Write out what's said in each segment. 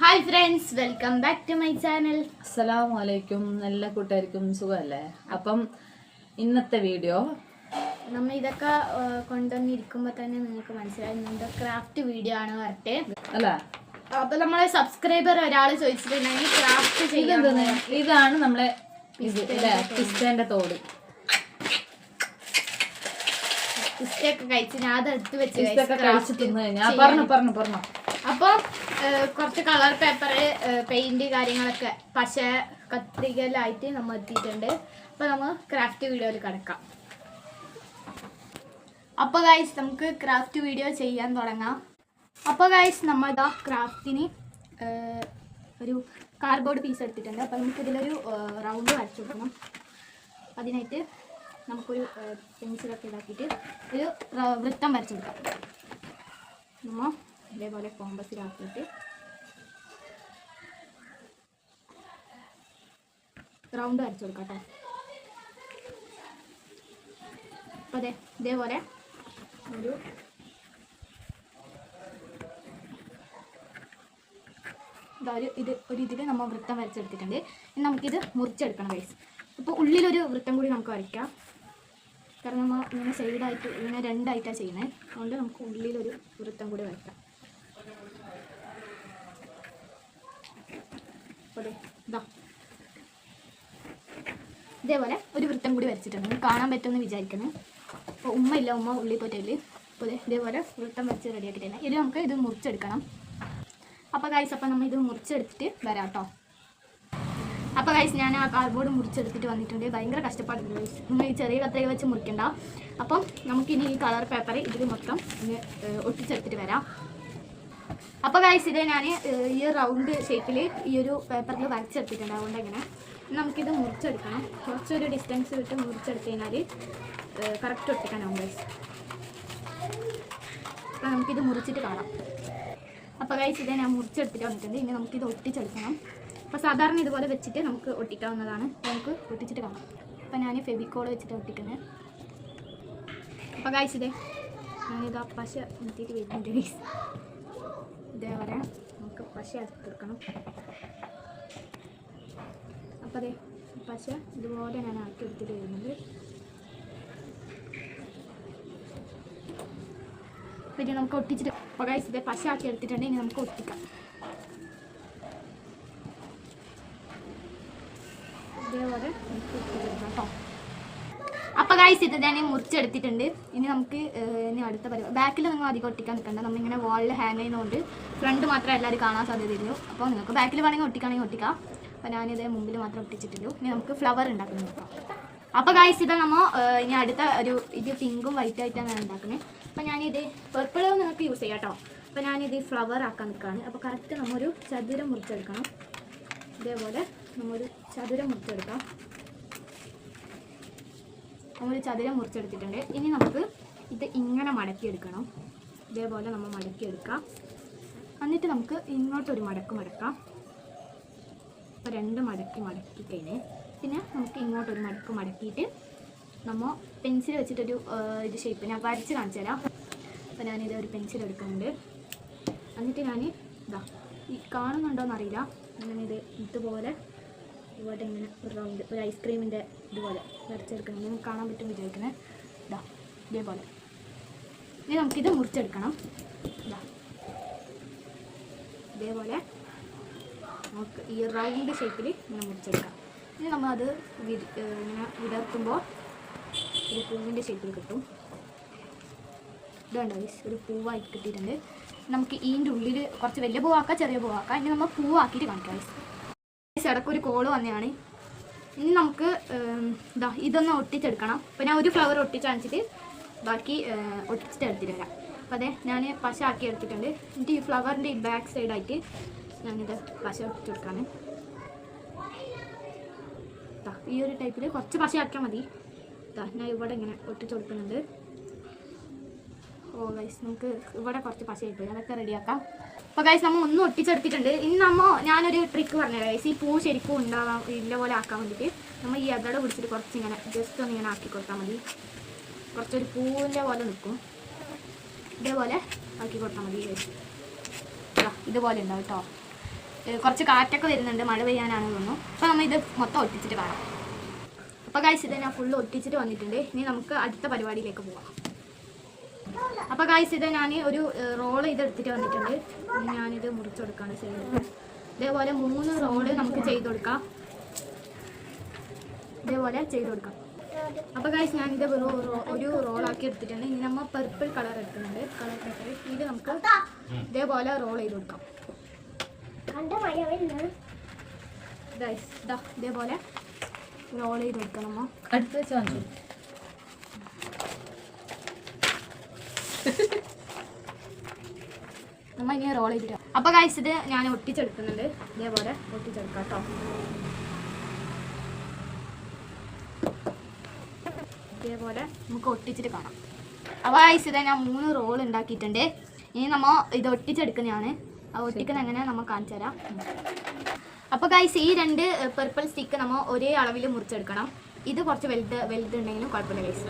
Hi friends welcome back to my channel അസ്സലാമു അലൈക്കും. നല്ല കൂട്ടായിരിക്കും സുഖമല്ലേ? അപ്പം ഇന്നത്തെ വീഡിയോ നമ്മൾ ഇതൊക്കെ കൊണ്ടുവന്നിരിക്കുമ്പോൾ തന്നെ നിങ്ങൾക്ക് മനസ്സിലായി നമ്മുടെ ക്രാഫ്റ്റ് വീഡിയോ ആണ് വരട്ടെ അല്ല? അപ്പൊ നമ്മളെ സബ്സ്ക്രൈബർ ഒരാൾ ചോദിച്ചിട്ടുണ്ടെങ്കിൽ ക്രാഫ്റ്റ് ചെയ്യാൻ ഇതെന്തോന്ന് ഇതാണ് നമ്മളെ ഇത് പിസ്തേന്റെ തോട്. പിസ്റ്റൊക്കെ കഴിച്ച് ഞാൻ അത് എടുത്ത് വെച്ച് പിസ്തൊക്കെ guys, കഴിച്ച് തിന്നു കഴിഞ്ഞാ. പറഞ്ഞു പറഞ്ഞു പറഞ്ഞു. അപ്പം ആ, കുറച്ച് കളർ പേപ്പർ പെയിന്റ് കാര്യങ്ങളൊക്കെ പശ കത്രികലായിട്ട് നമ്മൾ എത്തിയിട്ടുണ്ട്. അപ്പോൾ നമ്മൾ ക്രാഫ്റ്റ് വീഡിയോയിൽ കിടക്കാം. അപ്പോൾ ഗൈസ് നമുക്ക് ക്രാഫ്റ്റ് വീഡിയോ ചെയ്യാൻ തുടങ്ങാം. അപ്പോൾ ഗൈസ് നമ്മൾ ഇതാ ക്രാഫ്റ്റിന് ഒരു കാർഡ്ബോർഡ് പീസ് എടുത്തിട്ടുണ്ട്. അപ്പോൾ നമുക്ക് ഇതിലൊരു റൗണ്ട് വരച്ചു കൊടുക്കണം. അതിനായിട്ട് നമുക്കൊരു പെൻസിലൊക്കെ ഇതാക്കിയിട്ട് ഒരു വൃത്തം വരച്ചു കൊടുക്കാം നമ്മൾ ഇതേപോലെ കോമ്പസിലാക്കിയിട്ട് റൗണ്ട് വരച്ചു കൊടുക്കാം കേട്ടോ അതെ ഇതേപോലെ ഒരു ഒരു ഇത് ഒരു ഇതിൽ നമ്മൾ വൃത്തം വരച്ചെടുത്തിട്ടുണ്ട്. ഇനി നമുക്കിത് മുറിച്ചെടുക്കണം വൈസ് ഇപ്പോൾ ഉള്ളിലൊരു വൃത്തം കൂടി നമുക്ക് വരയ്ക്കാം. കാരണം നമ്മൾ ഇങ്ങനെ സൈഡായിട്ട് ഇങ്ങനെ രണ്ടായിട്ടാണ് ചെയ്യുന്നത് അതുകൊണ്ട് നമുക്ക് ഉള്ളിലൊരു വൃത്തം കൂടി വരയ്ക്കാം. ഇതേപോലെ ഒരു വൃത്തം കൂടി വരച്ചിട്ടുണ്ട്. കാണാൻ പറ്റുമെന്ന് വിചാരിക്കുന്നു. അപ്പോൾ ഉമ്മ ഇല്ല ഉമ്മ ഉള്ളി പോയിട്ടില്ല അപ്പോൾ ഇതേപോലെ വൃത്തം വരച്ച് റെഡിയാക്കിയിട്ടുണ്ട് ഇനി നമുക്ക് ഇത് മുറിച്ചെടുക്കണം. അപ്പോൾ ഗൈസ് അപ്പോൾ നമ്മൾ ഇത് മുറിച്ചെടുത്തിട്ട് വരാം കേട്ടോ അപ്പോൾ ഗൈസ് ഞാൻ ആ കാർഡ്ബോർഡ് മുറിച്ചെടുത്തിട്ട് വന്നിട്ടുണ്ട്. ഭയങ്കര കഷ്ടപ്പാടുണ്ട് ഗൈസ് നിങ്ങൾ ഈ ചെറിയ കത്രയിൽ വെച്ച് മുറിക്കണ്ട. അപ്പം നമുക്കിനി ഈ കളർ പേപ്പർ ഇതിൽ മൊത്തം ഒട്ടിച്ചെടുത്തിട്ട് വരാം. അപ്പോൾ ഗൈസ് ഇത് ഞാൻ ഈ റൗണ്ട് ഷേപ്പിൽ ഈ ഒരു പേപ്പറിൽ വരച്ചെടുത്തിട്ടുണ്ട്. അതുകൊണ്ട് ഇങ്ങനെ നമുക്കിത് മുറിച്ചെടുക്കണം. കുറച്ചൊരു ഡിസ്റ്റൻസ് വിട്ട് മുറിച്ചെടുത്ത് കഴിഞ്ഞാൽ കറക്റ്റ് ഒട്ടിക്കാനാവും ഗൈസ് അപ്പോൾ നമുക്കിത് മുറിച്ചിട്ട് കാണാം. അപ്പോൾ ഗൈസ് ഇത് ഞാൻ മുറിച്ചെടുത്തിട്ട് വന്നിട്ടുണ്ട്. ഇനി നമുക്കിത് ഒട്ടിച്ചെടുക്കണം. അപ്പോൾ സാധാരണ ഇതുപോലെ വെച്ചിട്ട് നമുക്ക് ഒട്ടിക്കാവുന്നതാണ്. നമുക്ക് ഒട്ടിച്ചിട്ട് കാണാം. അപ്പോൾ ഞാൻ ഫെബിക്കോൾ വെച്ചിട്ട് ഒട്ടിക്കുന്നത് അപ്പോൾ ഗൈസ് ഇതേ ഞാനിത് പശ നിർത്തിയിട്ട് വരുന്നുണ്ട് ഗൈസ് ഇതേപോലെ നമുക്ക് പശ എടുക്കണം അപ്പോൾ അതെ പശ ഇതുപോലെ ഞാൻ ആക്കി എടുത്തിട്ട് വരുന്നുണ്ട്. പിന്നെ നമുക്ക് ഒട്ടിച്ചിട്ട് അപ്പോൾ ഗൈസ് ഇതേ പശ ആക്കി എടുത്തിട്ടുണ്ട് ഇനി നമുക്ക് ഒട്ടിക്കാം. ഇതേപോലെ നമുക്ക് ഒട്ടിച്ചെടുക്കാം കേട്ടോ. അപ്പോൾ ഗൈസ് ഇത് ഞാൻ മുറിച്ചെടുത്തിട്ടുണ്ട്. ഇനി നമുക്ക് ഇനി അടുത്ത പരിപാടി ബാക്കിൽ നിങ്ങൾ അധികം ഒട്ടിക്കാൻ നിൽക്കണ്ട. നമ്മളിങ്ങനെ വാളിൽ ഹാങ് ചെയ്യുന്നതുകൊണ്ട് ഫ്രണ്ട് മാത്രമേ എല്ലാവരും കാണാൻ സാധ്യതയുള്ളൂ. അപ്പോൾ നിങ്ങൾക്ക് ബാക്കിൽ വേണമെങ്കിൽ ഒട്ടിക്കുകയാണെങ്കിൽ ഒട്ടിക്കാം. അപ്പോൾ ഞാനിത് മുമ്പിൽ മാത്രം ഒട്ടിച്ചിട്ടുള്ളൂ. ഇനി നമുക്ക് ഫ്ലവർ ഉണ്ടാക്കുന്നത് നോക്കാം. അപ്പോൾ ഗൈസ് ഇത് നമ്മൾ ഇനി അടുത്ത ഒരു ഇത് പിങ്കും വൈറ്റ് ആയിട്ടാണ് ഞാൻ ഉണ്ടാക്കുന്നത്. അപ്പോൾ ഞാനിത് പർപ്പിൾ നിങ്ങൾക്ക് യൂസ് ചെയ്യാം കേട്ടോ അപ്പോൾ ഞാനിത് ഫ്ലവർ ആക്കാൻ നിൽക്കുകയാണ്. അപ്പോൾ കറക്റ്റ് നമ്മൊരു ചതുരം മുറിച്ചെടുക്കണം. ഇതേപോലെ നമ്മൊരു ചതുരം മുറിച്ചെടുക്കാം. നമ്മൾ ചതുരം മുറിച്ചെടുത്തിട്ടുണ്ട്. ഇനി നമുക്ക് ഇത് ഇങ്ങനെ മടക്കിയെടുക്കണം. ഇതേപോലെ നമ്മൾ മടക്കിയെടുക്കാം. എന്നിട്ട് നമുക്ക് ഇങ്ങോട്ടൊരു മടക്ക് മടക്കാം. അപ്പോൾ രണ്ട് മടക്കി മടക്കി കഴിഞ്ഞ് പിന്നെ നമുക്ക് ഇങ്ങോട്ടൊരു മടക്ക് മടക്കിയിട്ട് നമ്മൾ പെൻസിൽ വെച്ചിട്ടൊരു ഇത് ഷേപ്പ് ഞാൻ വരച്ച് കാണിച്ചു തരാം. അപ്പോൾ ഞാനിത് ഒരു പെൻസിൽ എടുക്കുന്നുണ്ട്. എന്നിട്ട് ഞാൻ ഇതാ ഈ കാണുന്നുണ്ടോയെന്നറിയില്ല ഞാനിത് ഇതുപോലെ ഇതുപോലെ ഇങ്ങനെ ഒരു റൗണ്ട് ഒരു ഐസ്ക്രീമിന്റെ ഇതുപോലെ വരച്ചെടുക്കണം. നിങ്ങൾക്ക് കാണാൻ പറ്റും വിചാരിക്കുന്നത് ഇതാ ഇതേപോലെ. ഇനി നമുക്കിത് മുറിച്ചെടുക്കണം. ഇതാ ഇതേപോലെ നമുക്ക് ഈ റൗണ്ട് ഷേപ്പിൽ ഇങ്ങനെ മുറിച്ചെടുക്കാം. ഇനി നമ്മളത് ഇങ്ങനെ വിടർത്തുമ്പോൾ ഒരു പൂവിന്റെ ഷേപ്പിൽ കിട്ടും. ഇതുണ്ട് guys, ഒരു പൂവായിട്ട് കിട്ടിയിട്ടുണ്ട്. നമുക്ക് ഈന്റെ ഉള്ളിൽ കുറച്ച് വലിയ പൂവാക്കാം ചെറിയ പൂവാക്കാം. ഇനി നമ്മൾ പൂവാക്കിയിട്ട് കാണിക്കാം guys. ഇടയ്ക്ക് ഒരു കോൾ വന്നതാണ് ഇനി നമുക്ക് എന്താ ഇതാ ഇതൊന്ന് ഒട്ടിച്ചെടുക്കണം. അപ്പോൾ ഞാൻ ഒരു ഫ്ലവർ ഒട്ടിച്ച് കാണിച്ചിട്ട് ബാക്കി ഒട്ടിച്ചിട്ട് എടുത്തിട്ട് വരാം. അപ്പോൾ അതെ ഞാൻ പശ ആക്കി എടുത്തിട്ടുണ്ട്. എന്നിട്ട് ഈ ഫ്ലവറിന്റെ ബാക്ക് സൈഡായിട്ട് ഞാനിത് പശ ഒട്ടിച്ചെടുക്കാണ് ഈ ഒരു ടൈപ്പിൽ കുറച്ച് പശ ആക്കിയാൽ മതി. ഞാൻ ഇവിടെ ഇങ്ങനെ ഒട്ടിച്ച് കൊടുക്കുന്നുണ്ട്. ഓ ഗൈസ് നമുക്ക് ഇവിടെ കുറച്ച് പശ കിട്ടും അതൊക്കെ റെഡിയാക്കാം അപ്പോൾ ഗൈസ് നമ്മൾ ഒന്നും ഒട്ടിച്ചെടുത്തിട്ടുണ്ട്. ഇനി നമ്മ ഞാനൊരു ട്രിക്ക് പറഞ്ഞു ഗൈസ് ഈ പൂ ശരിക്കും ഉണ്ടാവാൻ ഇല്ല പോലെ ആക്കാൻ വേണ്ടിയിട്ട് നമ്മൾ ഈ അതട പിടിച്ചിട്ട് കുറച്ച് ഇങ്ങനെ ജസ്റ്റ് ഒന്ന് ഇങ്ങനെ ആക്കി കൊടുത്താൽ മതി. കുറച്ചൊരു പൂവിന്റെ പോലെ നിൽക്കും ഇതേപോലെ ആക്കി കൊടുത്താൽ മതി ഇതുപോലെ ഉണ്ടാവും കേട്ടോ കുറച്ച് കാറ്റൊക്കെ വരുന്നുണ്ട് മഴ പെയ്യാനാണെന്ന് തോന്നുന്നു. അപ്പോൾ നമ്മൾ ഇത് മൊത്തം ഒട്ടിച്ചിട്ട് കാണാം. അപ്പോൾ ഗൈസ് ഇത് ഞാൻ ഫുള്ള് ഒട്ടിച്ചിട്ട് വന്നിട്ടുണ്ട്. ഇനി നമുക്ക് അടുത്ത പരിപാടിയിലേക്ക് പോവാം. അപ്പോൾ ഗൈസ് ഇത് ഞാൻ ഒരു റോൾ ഇത് എടുത്തിട്ട് വന്നിട്ടുണ്ട്. ഞാനിത് ഞാനിത് മുറിച്ചെടുക്കാണ് ചെയ്യുന്നത്. ഇതേപോലെ മൂന്ന് റോൾ നമുക്ക് ചെയ്ത് കൊടുക്കാം ഇതേപോലെ ചെയ്ത് കൊടുക്കാം അപ്പോൾ ഗൈസ് ഞാനിത് ഒരു റോ- ഒരു റോളാക്കി എടുത്തിട്ടുണ്ട്. ഇനി നമ്മൾ പർപ്പിൾ കളർ എടുക്കുന്നുണ്ട്. കളർ പേപ്പർ ഇത് നമുക്ക് ഇതേപോലെ റോൾ ചെയ്ത് കൊടുക്കാം ഇതേപോലെ റോൾ ചെയ്ത് കൊടുക്കണം അടുത്ത് വെച്ച് നമ്മ ഇനി റോൾ ചെയ്തിട്ട് അപ്പോൾ ഗൈസ് ഇത് ഞാൻ ഒട്ടിച്ചെടുക്കുന്നുണ്ട്. ഇതേപോലെ ഒട്ടിച്ചെടുക്കാം കേട്ടോ ഇതേപോലെ നമുക്ക് ഒട്ടിച്ചിട്ട് കാണാം. അപ്പോൾ ഗൈസ് ഇതാ ഞാൻ മൂന്ന് റോൾ ഉണ്ടാക്കിയിട്ടുണ്ട്. ഇനി നമ്മ ഇത് ഒട്ടിച്ചെടുക്കുന്നതാണ്. ആ ഒട്ടിക്കുന്ന എങ്ങനെ നമ്മൾ കാണിച്ചു തരാം. അപ്പോൾ ഗൈസ് ഈ രണ്ട് പെർപ്പിൾ സ്റ്റിക്ക് നമ്മൾ ഒരേ അളവിൽ മുറിച്ചെടുക്കണം. ഇത് കുറച്ച് വലുത് വലുതുണ്ടെങ്കിലും കുഴപ്പമില്ല ഗൈസ്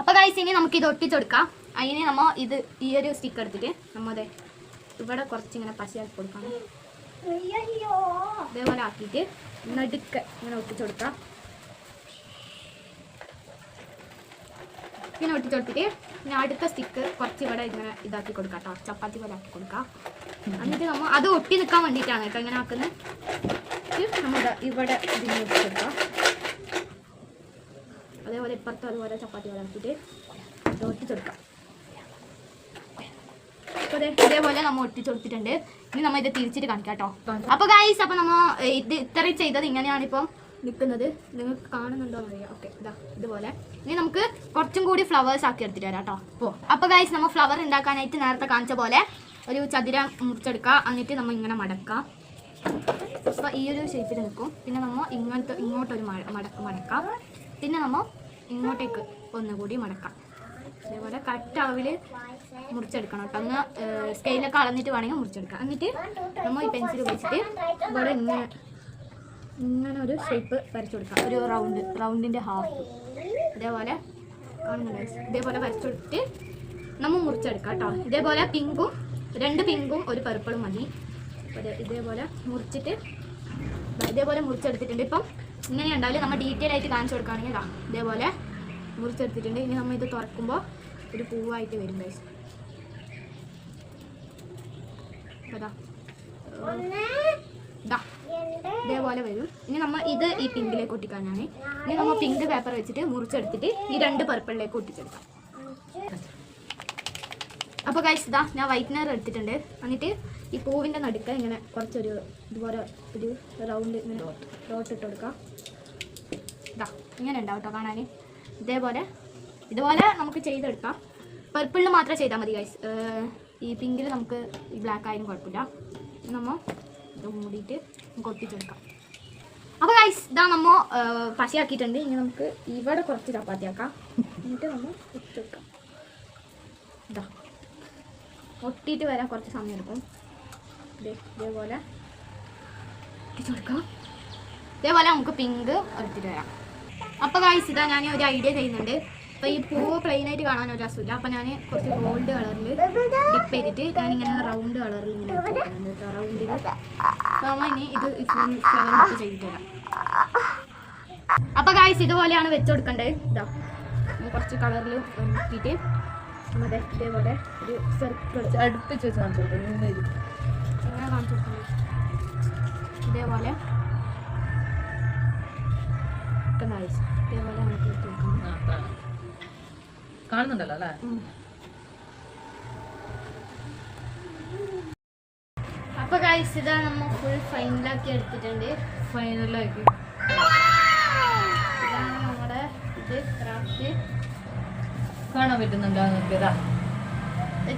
അപ്പോൾ ഗൈസ് ഇനി നമുക്ക് ഇത് ഒട്ടിച്ചെടുക്കാം. അതിന് നമ്മൾ ഇത് ഈ ഒരു സ്റ്റിക്ക് എടുത്തിട്ട് നമ്മുടെ ഇവിടെ കുറച്ചിങ്ങനെ പശയാക്കി കൊടുക്കണം ഇതേപോലെ ആക്കിയിട്ട് നടുക്ക് ഇങ്ങനെ ഒട്ടിച്ചു കൊടുക്കാം. ഇങ്ങനെ ഒട്ടിച്ചെടുത്തിട്ട് പിന്നെ അടുത്ത സ്റ്റിക്ക് കുറച്ച് ഇവിടെ ഇങ്ങനെ ഇതാക്കി കൊടുക്കാം കേട്ടോ ചപ്പാത്തി പോലെ ആക്കി കൊടുക്കാം. എന്നിട്ട് നമ്മൾ അത് ഒട്ടി നിൽക്കാൻ വേണ്ടിയിട്ടാണ് കേട്ടോ ഇങ്ങനെ ആക്കുന്നത്. നമ്മുടെ നമ്മൾ ഇതിന് ഇവിടെ കൊടുക്കാം. അതേപോലെ ഇപ്പുറത്തും അതുപോലെ ചപ്പാത്തി പോലെ ആക്കിയിട്ട് ഇത് ഒട്ടിച്ചെടുക്കാം ഇതേപോലെ നമ്മൾ ഒട്ടിച്ചെടുത്തിട്ടുണ്ട് ഇനി നമ്മൾ ഇത് തിരിച്ചിട്ട് കാണിക്കാം കേട്ടോ. അപ്പോൾ ഗൈസ് അപ്പോൾ നമ്മൾ ഇത് ഇത്രയും ചെയ്തത് ഇങ്ങനെയാണ് ഇപ്പം നിൽക്കുന്നത് നിങ്ങൾക്ക് കാണുന്നുണ്ടോ എന്നറിയാം ഓക്കെ ഇതാ ഇതുപോലെ. ഇനി നമുക്ക് കുറച്ചും കൂടി ഫ്ലവേഴ്സ് ആക്കി എടുത്തിട്ട് വരാം കേട്ടോ. പോ. അപ്പോൾ ഗൈസ് നമ്മൾ ഫ്ലവർ ഉണ്ടാക്കാനായിട്ട് നേരത്തെ കാണിച്ച പോലെ ഒരു ചതുരം മുറിച്ചെടുക്കുക എന്നിട്ട് നമ്മൾ ഇങ്ങനെ മടക്കാം. അപ്പോൾ ഈ ഒരു ഷേപ്പിൽ നിൽക്കും. പിന്നെ നമ്മൾ ഇങ്ങോട്ട് ഇങ്ങോട്ടൊരു മട മടക്കാം. പിന്നെ നമ്മൾ ഇങ്ങോട്ടേക്ക് ഒന്നുകൂടി മടക്കാം. അതേപോലെ കറക്റ്റ് അളവിൽ മുറിച്ചെടുക്കണം കേട്ടോ. അങ്ങ് സ്കെയിലൊക്കെ അളന്നിട്ട് വേണമെങ്കിൽ മുറിച്ചെടുക്കാം. എന്നിട്ട് നമ്മൾ ഈ പെൻസിൽ ഉപയോഗിച്ചിട്ട് ഇവിടെ ഇങ്ങനെ ഇങ്ങനെ ഒരു ഷേപ്പ് വരച്ചു കൊടുക്കാം. ഒരു റൗണ്ട് റൗണ്ടിന്റെ ഹാഫ് ഇതേപോലെ? ഇതേപോലെ വരച്ചെടുത്തിട്ട് നമ്മൾ മുറിച്ചെടുക്കാം കേട്ടോ. ഇതേപോലെ പിങ്കും രണ്ട് പിങ്കും ഒരു പർപ്പിളും മതി. ഇതേപോലെ മുറിച്ചിട്ട് ഇതേപോലെ മുറിച്ചെടുത്തിട്ടുണ്ട്. ഇപ്പം ഇങ്ങനെ ഉണ്ടാവില്ല നമ്മൾ ഡീറ്റെയിൽ ആയിട്ട് കാണിച്ചു കൊടുക്കുകയാണെങ്കിൽ ഇതേപോലെ മുറിച്ചെടുത്തിട്ടുണ്ട്. ഇനി നമ്മൾ ഇത് തുറക്കുമ്പോൾ ഒരു പൂവായിട്ട് വരും ഗൈസ് ഇതാ ഇതാ ഇതേപോലെ വരും. ഇനി നമ്മൾ ഇത് ഈ പിങ്കിലേക്ക് ഒട്ടിക്കാനാണ്. ഇനി നമ്മൾ പിങ്ക് പേപ്പർ വെച്ചിട്ട് മുറിച്ചെടുത്തിട്ട് ഈ രണ്ട് പർപ്പിളിലേക്ക് ഒട്ടിച്ചെടുക്കാം. അപ്പോൾ ഗൈസ് ഇതാ ഞാൻ വൈറ്റ്നർ എടുത്തിട്ടുണ്ട്. എന്നിട്ട് ഈ പൂവിന്റെ നടുക്ക ഇങ്ങനെ കുറച്ചൊരു ഇതുപോലെ ഒരു റൗണ്ട് ഇങ്ങനെ ഡോട്ട് ഇട്ട് കൊടുക്കാം. ഇതാ ഇങ്ങനെ ഉണ്ടാവും കേട്ടോ കാണാൻ ഇതേപോലെ. ഇതുപോലെ നമുക്ക് ചെയ്തെടുക്കാം. പർപ്പിളിൽ മാത്രം ചെയ്താൽ മതി ഗൈസ് ഈ പിങ്കിൽ നമുക്ക് ഈ ബ്ലാക്ക് ആയാലും കുഴപ്പമില്ല. നമ്മൾ ഇത് മൂടിയിട്ട് നമുക്ക് അപ്പോൾ ഗൈസ് ഇതാ നമ്മൾ പശയാക്കിയിട്ടുണ്ട്. ഇനി നമുക്ക് ഇവിടെ കുറച്ച് ചപ്പാത്തി ആക്കാം. എന്നിട്ട് നമ്മൾ ഒട്ടിച്ചെടുക്കാം ഇതാ. ഒട്ടിയിട്ട് വരാൻ കുറച്ച് സമയം എടുക്കും. ഇതേപോലെ. ഒട്ടിച്ചെടുക്കാം. ഇതേപോലെ നമുക്ക് പിങ്ക് എടുത്തിട്ട് വരാം. അപ്പോൾ ഗൈസ് ഇതാ ഞാൻ ഒരു ഐഡിയ ചെയ്യുന്നുണ്ട്. അപ്പോൾ ഈ പൂവ് പ്ലെയിൻ ആയിട്ട് കാണാൻ ഒരു രസമില്ല. അപ്പോൾ ഞാൻ കുറച്ച് ഗോൾഡ് കളറിൽ ഡിപ്പ് ചെയ്തിട്ട് ഞാൻ ഇങ്ങനെ റൗണ്ട് കളറിൽ ഇങ്ങനെ റൗണ്ടിൽ നമ്മൾ ഇനി ഇത് അപ്പോൾ ഇതുപോലെയാണ് വെച്ച് കൊടുക്കേണ്ടത്. ഇതാ. കുറച്ച് കളറിൽ നോക്കിയിട്ട് നമ്മുടെ ഇതേപോലെ ഒരു സർക്കിൾ അടുപ്പിച്ച് വെച്ച് കാണിച്ചു കൊടുക്കും. ഇതേപോലെ. ഒക്കെ. ഇതേപോലെ നമുക്ക് കാണുന്നുണ്ടല്ലോ അല്ലേ? അപ്പൊ ഗൈസ് ഇതാ നമ്മൾ ഫുൾ ഫൈനലാക്കി എടുത്തിട്ടുണ്ട്. ഫൈനലാക്കി ഇതാണ് നമ്മുടെ ഇത് ക്രാഫ്റ്റ് കാണാൻ പറ്റുന്നുണ്ടോ നിങ്ങൾക്ക് ഇതാ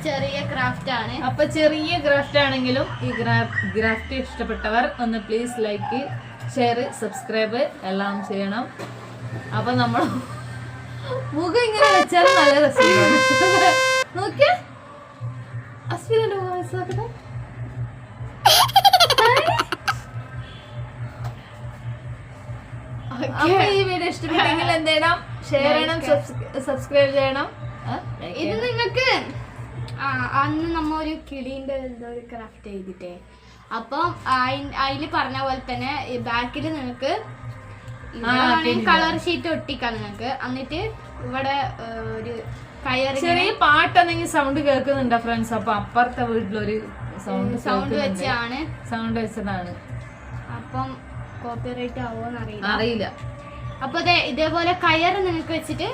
ചെറിയ ക്രാഫ്റ്റ് ആണ്. അപ്പൊ ചെറിയ ഗ്രാഫ്റ്റ് ആണെങ്കിലും ഈ ഗ്രാഫ്റ്റ് ഇഷ്ടപ്പെട്ടവർ ഒന്ന് പ്ലീസ് ലൈക്ക് ഷെയർ സബ്സ്ക്രൈബ് എല്ലാം ചെയ്യണം. അപ്പൊ നമ്മൾ മുഖം ഇങ്ങനെ വെച്ചാൽ നല്ല രസമാണ്. നോക്കിയേ. അശ്വിനെ മനസ്സിലാക്കട്ടെ അപ്പൊ ഈ വീഡിയോ ഇഷ്ടപ്പെട്ടെങ്കിൽ എന്ത് ചെയ്യണം? ഷെയർ ചെയ്യണം സബ്സ്ക്രൈബ് ചെയ്യണം. ഇത് നിങ്ങൾക്ക് അന്ന് നമ്മ ഒരു കിളീന്റെ എന്തോ ഒരു ക്രാഫ്റ്റ് ചെയ്തിട്ടേ അപ്പം അതിൽ പറഞ്ഞ പോലെ തന്നെ ബാക്കിൽ നിങ്ങൾക്ക്. കളർ ഷീറ്റ് ഒട്ടിക്കാം നിങ്ങൾക്ക് എന്നിട്ട് ഇവിടെ ഒരു കയറി ചെറിയ പാട്ടെന്തെങ്കിൽ സൗണ്ട് കേൾക്കുന്നുണ്ടോ ഫ്രണ്ട്സ് അപ്പൊ അപ്പുറത്തെ വീട്ടിലൊരു സൗണ്ട് സൗണ്ട് വെച്ചാണ്. സൗണ്ട് വെച്ചതാണ്. അപ്പം കോപ്പിറൈറ്റ് ആവുമോന്ന് അറിയില്ല അറിയില്ല. അപ്പൊ ഇതേപോലെ കയറ് നിങ്ങൾക്ക് വെച്ചിട്ട്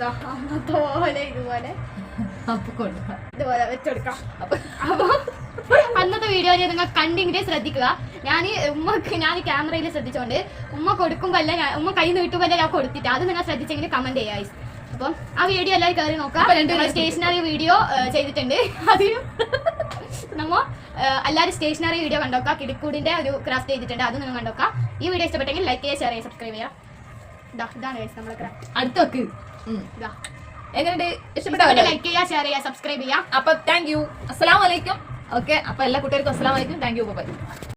ദാ അന്നത്തെ പോലെ ഇതുപോലെ അപ്പൊ കൊടുക്കാം. ഇതുപോലെ വെച്ചെടുക്കാം. അപ്പൊ അന്നത്തെ വീഡിയോ നിങ്ങൾ കണ്ടിങ്ങനെ ശ്രദ്ധിക്കുക. ഞാൻ ഉമ്മക്ക് ഞാൻ ക്യാമറയിൽ ശ്രദ്ധിച്ചോണ്ട് ഉമ്മ കൊടുക്കുമ്പല്ല ഞാൻ ഉമ്മ കൈ നീട്ടുമ്പല്ല ഞാൻ കൊടുത്തിട്ട് അത് നിങ്ങൾ ശ്രദ്ധിച്ചെങ്കിൽ കമന്റ് ചെയ്യാം. അപ്പം ആ വീഡിയോ എല്ലാവരും കയറി നോക്കാം. സ്റ്റേഷനറി വീഡിയോ ചെയ്തിട്ടുണ്ട്. അതിനും നമ്മ എല്ലാവരും സ്റ്റേഷനറി വീഡിയോ കണ്ടോക്കാം. കിടക്കൂടിന്റെ ഒരു ക്രാഫ്റ്റ് ചെയ്തിട്ടുണ്ട്. അത് നിങ്ങൾ കണ്ടോക്കാം. ഈ വീഡിയോ ഇഷ്ടപ്പെട്ടെങ്കിൽ ലൈക്ക് ചെയ്യുക ഷെയർ ചെയ്യുക സബ്സ്ക്രൈബ് ചെയ്യുക. ഇതാ ഇതാണ് നമ്മുടെ ക്രാഫ്റ്റ് അടുത്ത ഇതാ എങ്ങനെയുണ്ട്? ഇഷ്ടപ്പെട്ടോ ലൈക്ക് ചെയ്യുക ഷെയർ ചെയ്യുക സബ്സ്ക്രൈബ് ചെയ്യുക. അപ്പൊ താങ്ക് യു അസ്സാം വലൈക്കും ഓക്കെ അപ്പൊ എല്ലാ കുട്ടികൾക്കും അസ്സാം വലൈക്കും താങ്ക് യു ബൈ